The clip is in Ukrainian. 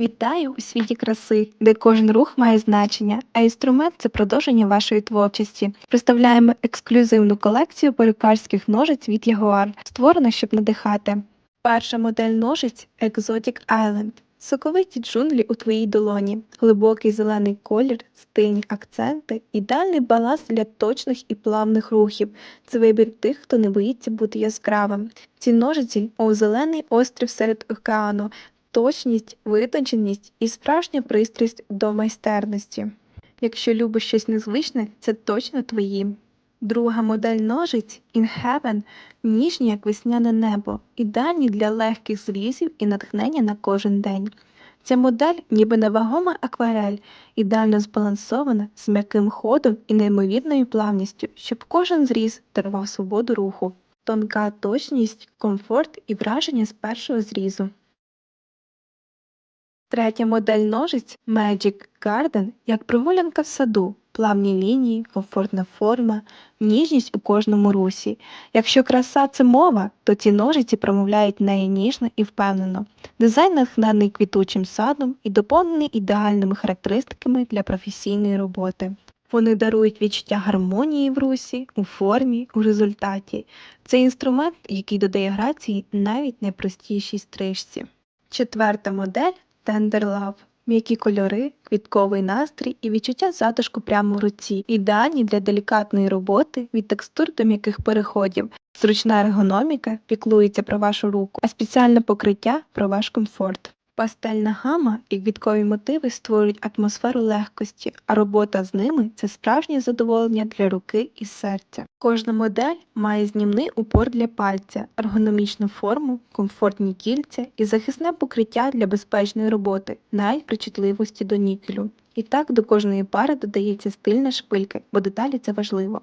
Вітаю у світі краси, де кожен рух має значення, а інструмент це продовження вашої творчості. Представляємо ексклюзивну колекцію перукарських ножиць від Jaguar, створена, щоб надихати. Перша модель ножиць Exotic Island. Соковиті джунглі у твоїй долоні, глибокий зелений колір, стильні акценти, ідеальний баланс для точних і плавних рухів. Це вибір тих, хто не боїться бути яскравим. Ці ножиці, мов зелений острів серед океану, точність, витонченість і справжня пристрасть до майстерності. Якщо любиш щось незвичне, це точно твої. Друга модель ножиць In Heaven ніжні, як весняне небо, ідеальні для легких зрізів і натхнення на кожен день. Ця модель ніби невагома акварель, ідеально збалансована, з м'яким ходом і неймовірною плавністю, щоб кожен зріз дарував свободу руху, тонка точність, комфорт і враження з першого зрізу. Третя модель ножиць Magic Garden як прогулянка в саду, плавні лінії, комфортна форма, ніжність у кожному русі. Якщо краса це мова, то ці ножиці промовляють неї ніжно і впевнено. Дизайн натхнений квітучим садом і доповнений ідеальними характеристиками для професійної роботи. Вони дарують відчуття гармонії в русі, у формі, у результаті. Це інструмент, який додає грації навіть найпростішій стрижці. Четверта модель Love. М'які кольори, квітковий настрій і відчуття затишку прямо в руці, ідеальні для делікатної роботи від текстур до м'яких переходів. Зручна ергономіка піклується про вашу руку, а спеціальне покриття про ваш комфорт. Пастельна гама і квіткові мотиви створюють атмосферу легкості, а робота з ними це справжнє задоволення для руки і серця. Кожна модель має знімний упор для пальця, ергономічну форму, комфортні кільця і захисне покриття для безпечної роботи, навіть при чутливості до нікелю. І так до кожної пари додається стильна шпилька, бо деталі це важливо.